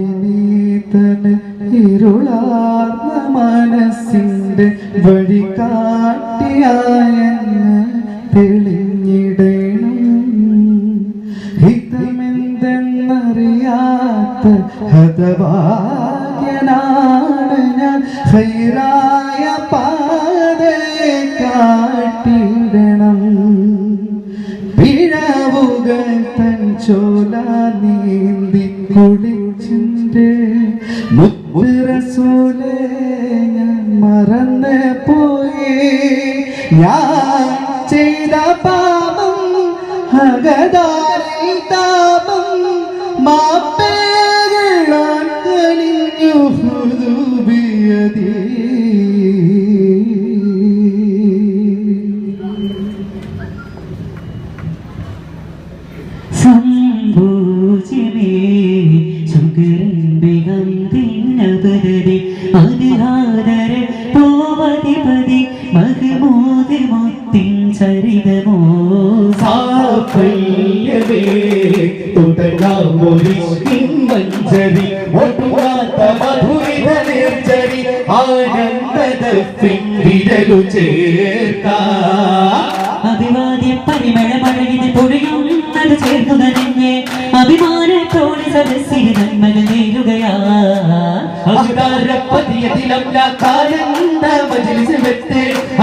മാതാവിനീതന് മനസ്സിന്റെ വഴി കാട്ടിയായെന്ന് തെളിഞ്ഞിടണം. ഹിതമെന്തെന്നറിയാത്ത ഹതഭാഗ്യനാണ് ഞാൻ. ഹൈറായ പാതയെ കാട്ടിടണം പിഴവുകൾ തൻ ചോല നീന്തി ഞാൻ മറന്ന് പോയി. ഞാൻ ചെയ്ത പാപം ഹഗദാരി താപം മാപ്പേകളാൻ കനിഞ്ഞു ഹുദൂബിയതീ സുഗന്ധികം തിന്നപരതി അതിഹാദര പിന്തിരലു ചേർക്കാ അഭിവാദ്യ പരിമള മഴകിന് പൊഴിയുന്നത് ചേർന്നു നനഞ്ഞ് അഭിമാനത്തോടെ സദസ്സിന് നന്മകൾ നേരുകയാ.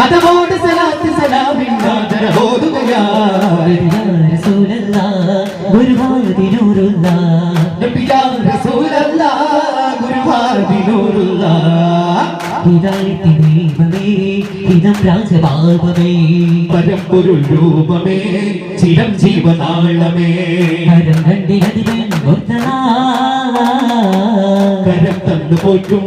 അതവോട് സലാത്ത് സലാമിൻ റസൂലല്ലാ ഹിതായത്തിനേമേ ഹിതം രാജഭാവമേ പരമ്പൊരുൾ രൂപമേ ചിരം ജീവനാളമേ. കണ്ടിരതിവൻ ഒത്തനാ കരം തന്നു പോറ്റും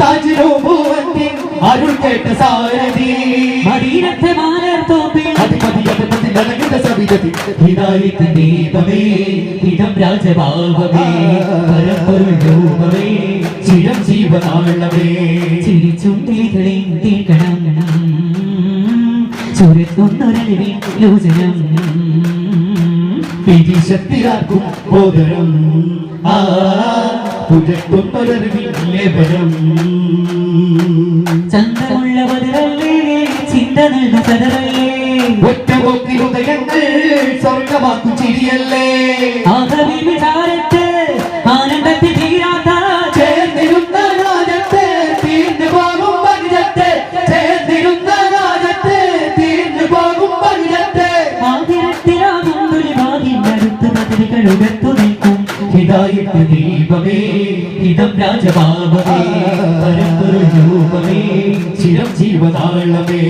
താജിരൂപത്തിൻ അരുൾ കേട്ട സാരഥി. അധിപതി അധിപതി സവിതത്തിൽ ദീപമേ ഇടം രാജഭാവമേ പരമ്പൊരു രൂപമേ ചിരം ജീവനാളമേ ചിരിച്ചുണ്ടികളിൽ തീർക്കണം ചുരത്തൊന്നൊരലിവിൻ ലോചനം വിധിശക്തിയാർക്കും ബോധനം ആ പുരക്കൊന്നൊരറിവില്ലേവരം ചന്തമുള്ള പതിരല്ലേ ചിന്ത ഹൃദയങ്ങൾ സ്വർഗമാക്കും ചിരിയല്ലേ? ആകവി വിചാരത്ത് ആനന്ദത്തിൽ തീരാത്ത ചേർന്നിരുന്ന രാജത്തെ തീർന്നു പോകും ഭഗത്തെ ചേർന്നിരുന്ന രാജത്തെ തീർന്നു പോകും ഭഗത്തെ ആതിരത്തിലാകും അടുത്ത് മതിലുകൾ ഉയർത്തു നിൽക്കും ഹിതായത്ത് ദീപമേ ഹിതം രാജഭാവമേ പരമ്പൊരു രൂപമേ ചിരം ജീവനാളമേ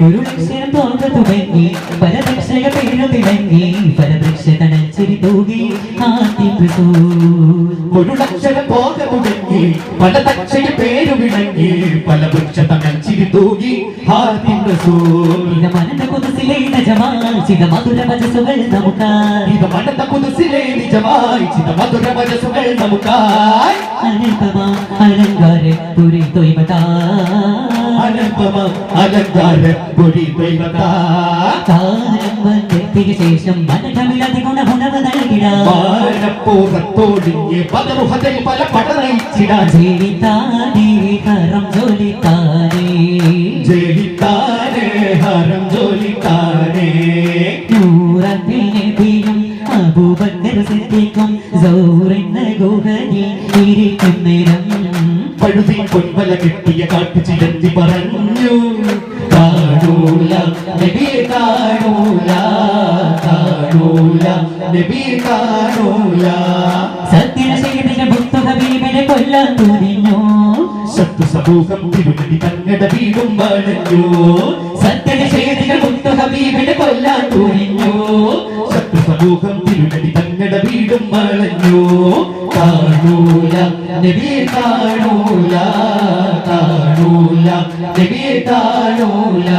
ഒരു ലക്ഷ്യം തോക തുടങ്ങി പരദക്ഷക പേരു തിളങ്ങി പരവൃക്ഷ കണച്ചിരി തൂകി ആദ്യം ഒരു ലക്ഷണം പോക തുടങ്ങി പല തക്ഷയ പേരു വിളങ്ങി പല വൃക്ഷ തങ്ങൾ ചിരി തൂകി ഹാത്തിൻ റസൂൽ ചിത മധുര വചസുകൾ നമുക്കായി. ഇത് മണത്ത പുതുസിലെ നിജമായി ചിത മധുര വജസുകൾ നമുക്കായി. അനൽപമാ അലങ്കാര പുരി തൊയ്മതാ അനന്തമ അലങ്കാര പൊടി ദൈവതാ കാലം വന്നെത്തിയ ശേഷം മനകമില്ലാതെ ഗുണഗുണവ നൽകിടാ. വാഴപ്പൂറത്തോടിഞ്ഞ് പതറുഹതൽ പല പടനയിച്ചിടാൻ. ജീവിതാനേ കരം ജോലിത്താനേ സിദ്ദീഖും സൗറിന്ന ഗുഹയിൽ ഇരിക്കുന്നേരം പഴുതി പൊൻവല കിട്ടിയ കാട്ടു ചിരന്തി പറഞ്ഞു കാണൂല നബിയെ കാണൂല കാണൂല നബിയെ കാണൂല. സത്യശേഖരന്റെ മുത്തു ഹബീബിനെ കൊല്ലാൻ തുനിഞ്ഞു. ശത്രു സമൂഹം തിരുനടി തങ്ങളുടെ വീടും വളഞ്ഞു സത്യശേഖരന്റെ മുത്തു ഹബീബിനെ കൊല്ലാൻ തുനിഞ്ഞു. സമൂഹം സമൂഹം തിരുനടി തങ്ങളുടെ വീടും വളഞ്ഞു കാണൂല നബിയെ കാണൂല കാണൂല നബിയെ കാണൂല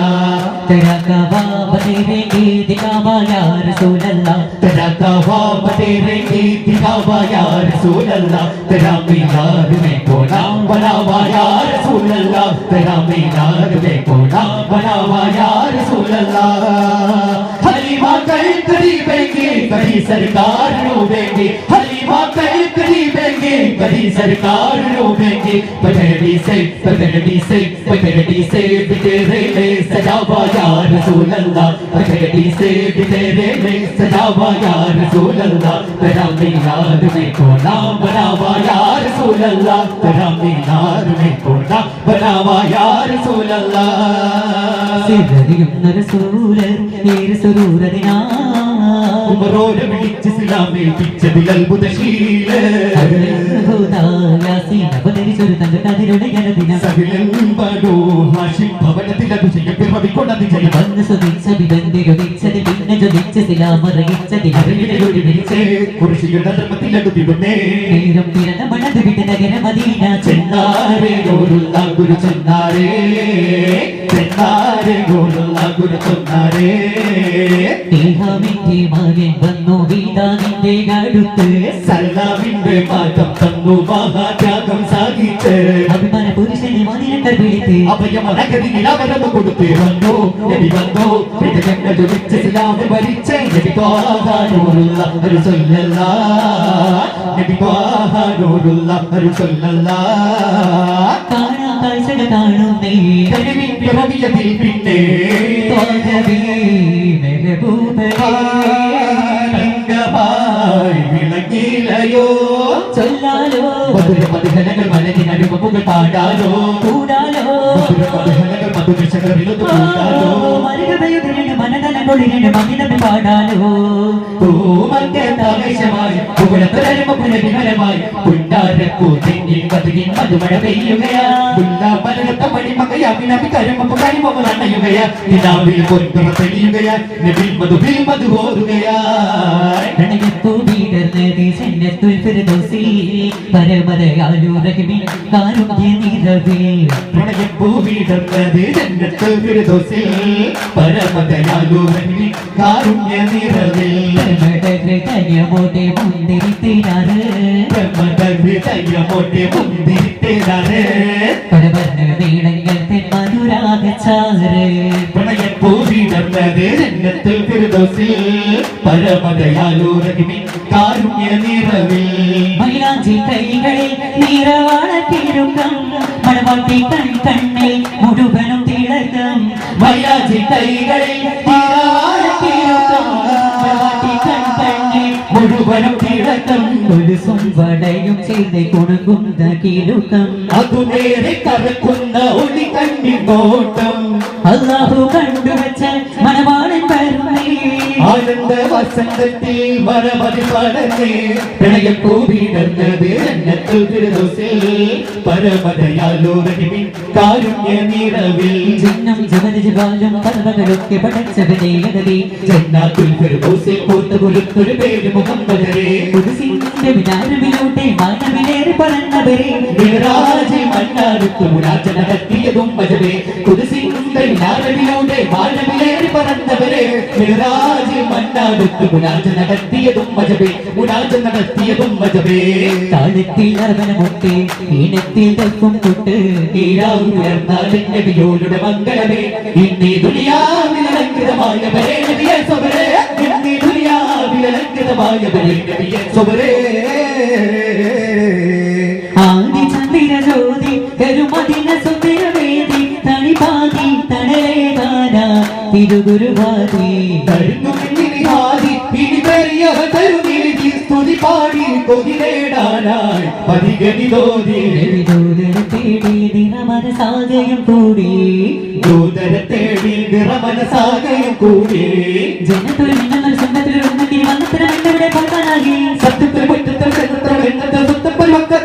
तेरा कबाब देवेंगे दिखावा या रसूल अल्लाह तेरा कबाब तेरे की दिखावा या रसूल अल्लाह तेरा मीनार में कोना बनावा या रसूल अल्लाह तेरा मीनार में कोना बनावा या रसूल कभी सरकार रोवेंगे हलीमा कल करीबेंगे कभी सरकार रोवेंगे पटड़ी से पटड़ी से पटड़ी से बितेरे में सजावा या रसूल अल्लाह पटड़ी से बितेरे में सजावा या रसूल अल्लाह तेरा मीनार में कोना बनावा या रसूल अल्लाह तेरा मीनार में कोना बनावा या रसूल अल्लाह സിരറിയുന്ന റസൂല് ഏറെ ഉമറോരെ വിളിച്ച് ഇസ്ലാമേ പിച്ചതിൽ അത്ഭുതശീല. ചെന്നാരേ ചെന്നാരേ ചെന്നാരേ ചെന്നാരേ ദേഹാമിന്റെ മകൻ വന്നു വീതാവിന്റെ അടുത്ത് സല്ലാവിന്റെ മാറ്റം തന്നു മഹാത്യാഗം സാധിച്ച്. അഭിമാന പുരുഷനെ മതിരങ്ങൾ വിളിച്ച് അഭയമനഗതിയിൽ അവരത് കൊടുത്ത് വന്നു. നബി വന്നു. ഞങ്ങൾ ജപിച്ച ഇസ്ലാമ് ഭരിച്ച നബി ത്വാഹാനൂറുള്ള ഒരു സൊല്ലല്ല. നബി ത്വാഹാനൂറുള്ള ഒരു സൊല്ലല്ല. കാഴ്ചകൾ കാണുന്നേ കരുവിന്റെ ഭവിയതിൽ പിന്നെ തോന്നവേ വിളങ്ങിലയോ ചൊല്ലാലോ? മധുര മധുഹനകൾ മനതിനനുഭവങ്ങൾ പാടാലോ? കൂടാലോ? മധുര മധുഹനകൾ മധുരശകരിലൊന്ന് കൂടാലോ മരുകതയുതിരണ്ട് മനതലകൊളിരണ്ട് മകിതം പാടാലോ? പുകഴത്തരമ പുനരിമരമായി പുണ്ടാരപ്പൂ തെങ്ങിൽ മധുരിൻ മധുമഴ പെയ്യുകയാ പുല്ലാ മലരത്ത മണിമകയാ വിനവി കരമപ്പ കരിമവ നനയുകയാ നിലാവിൽ പൊൻപിറ തെളിയുകയാ നബിൽ മധു കോരുകയാ പ്രണയപ്പൂ വീടർന്നത് ചെന്നത്തുൽ ഫിർദൗസിൽ പരമരയാലു റഹ്മി കാരുണ്യ നിറവിൽ പ്രണയപ്പൂ വീടുന്നത് ജന്നത്ത് ഫിർദൗസിൽ പരമദയാലുവനി കാരുണ്യ നിറവിൽ ഹൃദയമോടെ മുന്തിരിത്തിനാറ്. ബ്രഹ്മദൈവമോട്ടെ മുന്തിരിത്തേതാണ് പരവർണ നീളങ്ങൾ തെൻ മധുരാഗച്ചാറ് പ്രണയപ്പൂ വീടുന്നത് ജന്നത്തിൽ ഫിർദൗസിൽ പരമദയാലുവനി കാരുണ്യ നിറവിൽ. മൈലാഞ്ചി കൈകളിൽ നീറവാളത്തിരുക്കം മണവാട്ടി കൺ കണ്ണിൽ മുഴുവനും തിളക്കം മയാജി കൈകളിൽ തിരുക്കം മണവാട്ടി കൺ കണ്ണിൽ മുഴുവനും കിടക്കം ഒരു സ്വടയും ചെയ്ത് കൊടുക്കുന്ന കിലുക്കം അതു കറക്കുന്ന ഒളി കണ്ണി നോട്ടം അള്ളാഹു കണ്ടുവച്ച ആനന്ദ വസന്തത്തിൽ മരമതി കാരുണ്യ നിറവിൽ. ചിഹ്നം പടച്ചവനെ ജന്നാത്തുൽ ഫിർദൗസിൽ പൂത്ത് പേര് മുഹമ്മദരെ. പുതുസിന്റെ വിനാരമിലൂടെ മാനവിലേറെ പറഞ്ഞവരെ മിറാജി മണ്ണാടുത്തു മുനാജ നടത്തിയതും മജബേ കുതിസിന്റെ വിനാരവിലൂടെ മാനവിലേറി പറന്നവരെ. മിറാജി മണ്ണാടുത്തു മുനാജ നടത്തിയതും മജബേ മുനാജ നടത്തിയതും മജബേ താഴത്തിൽ നർവനമൊട്ട് ഈണത്തിൽ തപ്പും തൊട്ട് ഈരാവ് ഉയർന്നാൽ നബിയോരുടെ മംഗളമേ. ഇന്നേ ഇന്നീ ദുനിയാവിലലങ്കൃതമായവരെ നബിയെ സ്വബരേ ആദി ചന്ദ്ര ജ്യോതി കരുമതിന സുന്ദരവേദി തണിപാതി തണലേകാന തിരുഗുരുവാദി. തരുന്നു പിന്നിഹാദി ഇനി പെരിയവ തരുന്നിരിക്കി സ്തുതി പാടി കൊതി നേടാനായി പരിഗണിതോതി. ദൂതര തേടി ദിനമന സാജയം കൂടി. ദൂതര തേടി നിറമനസാകയും കൂടി. ജനത്തൊരു മിന്നൽ സ്വന്തത്തിൽ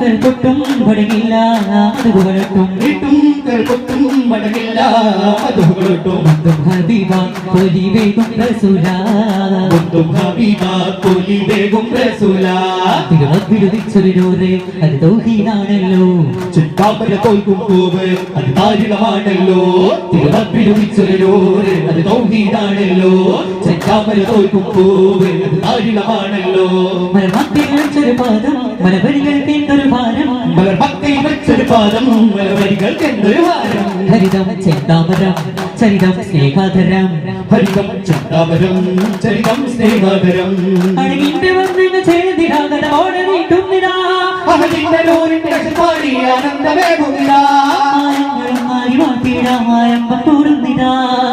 കൽപ്പൊട്ടും വടങ്ങില്ല അതുകൊഴട്ടും വീട്ടും കൽപ്പൊട്ടും വടങ്ങില്ല അതുകൊഴട്ടും ഹബീബ പൊലിവേകും റസൂല. ഹബീബ പൊലിവേകും റസൂല. തിരുവിരുതിച്ചൊരുനൂറ് അത് ദൗഹീനാണല്ലോ ചുറ്റാപ്പര തോൽക്കും പൂവ് അത് താരിളമാണല്ലോ തിരുവിരുതിച്ചൊരുനൂറ് അത് ദൗഹീനാണല്ലോ ചുറ്റാപ്പര തോൽക്കും പൂവ് അത് താരിളമാണല്ലോ മരണത്തിൽ ചെറുപാദം മലവരികൾ എന്തൊരു ഭാരം. മലർഭക്തി വെച്ചൊരു പാദം. മലവരികൾ എന്തൊരു ഭാരം. ഹരിതം ചിന്താപരം ചരിതം സ്നേഹാധരം ഹരിതം ചിന്താപരം ചരിതം സ്നേഹാധരം അഴകിന്റെ വർണ ചേതിരാകതോടെ നീട്ടുന്നിടാ. അവരിന്റെ ലോറിന്റെ പാടി ആനന്ദമേ മാറി മാറ്റിയിടാം ആരംഭം കൂടുന്നിടാ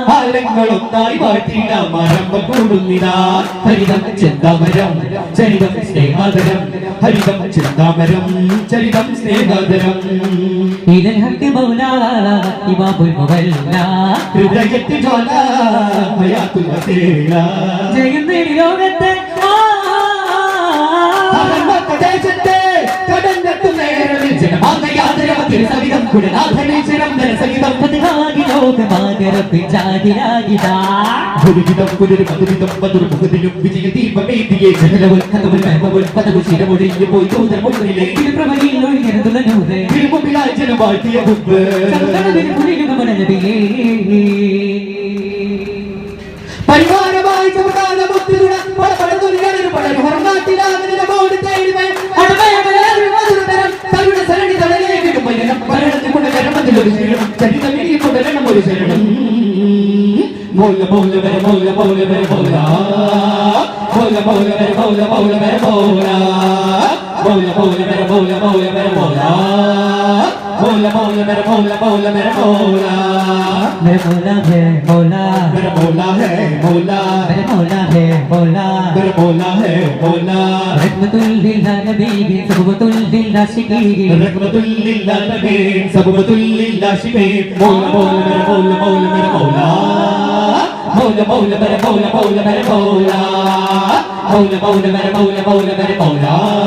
കാലങ്ങളൊന്നായി വാഴ്ത്തിയിടാം ആരംഭം കൂടുന്നിതാ? ഹരിതം ചെന്താമരം ചരിതം സ്നേഹാതരം ഹരിതം ചെന്താമരം ചരിതം സ്നേഹാതരം ഇതൽ ഹക്ക് മൗലാ ഇമാമുൽ മുവല്ലാ ഹൃദയത്തിൽ ജ്വാല ഹയാത്തുൽ വസീല ജയം നേടി ലോകത്തെ ഗുരുനാഥനെ ചിരന്തര സംഗീതം പതിനാകി ലോകമാകരത്തിൽ ജാതിരാകിതാ ഗുരുവിധം കുരുരു മധുരിതം മധുര മുഖത്തിലും വിജയ ദീപമേതിയെ ജനലവൻ കഥവൻ കർമ്മവൻ പദവ് ശിരമൊഴിഞ്ഞു പോയി തോന്നമുള്ളിലെ തിരുപ്രവയിൽ ഒഴിഞ്ഞിരുന്നുള്ള നൂറ് തിരുമുമ്പിലായി ജനവാഴ്ത്തിയ മുമ്പ് ചന്ദ്രനതിന് പുരിയുക മനനവിയേ കരമതിലൊരു ശരണം. വരണം ഒരു ശരണം. മൗല മൗല വര മൗല മൗല വര മൗല മൗല മൗല വര മൗല മൗല വര മൗല മൗല മൗല വര മൗല മൗല വര മൗല مولا مولا میرے مولا مولا میرے مولا میرے مولا ہے مولا میرے مولا ہے مولا میرے مولا ہے مولا میرے مولا ہے مولا رحمت اللہ نبی سبوت اللہ شکی رحمت اللہ نبی سبوت اللہ شکی مولا مولا میرے مولا مولا میرے مولا مولا مولا میرے مولا مولا میرے مولا مولا مولا میرے مولا مولا میرے مولا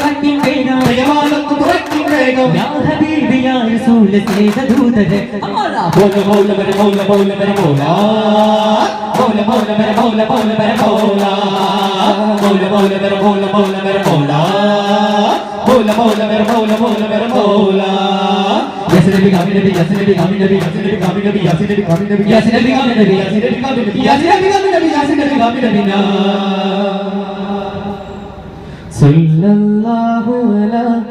അലാ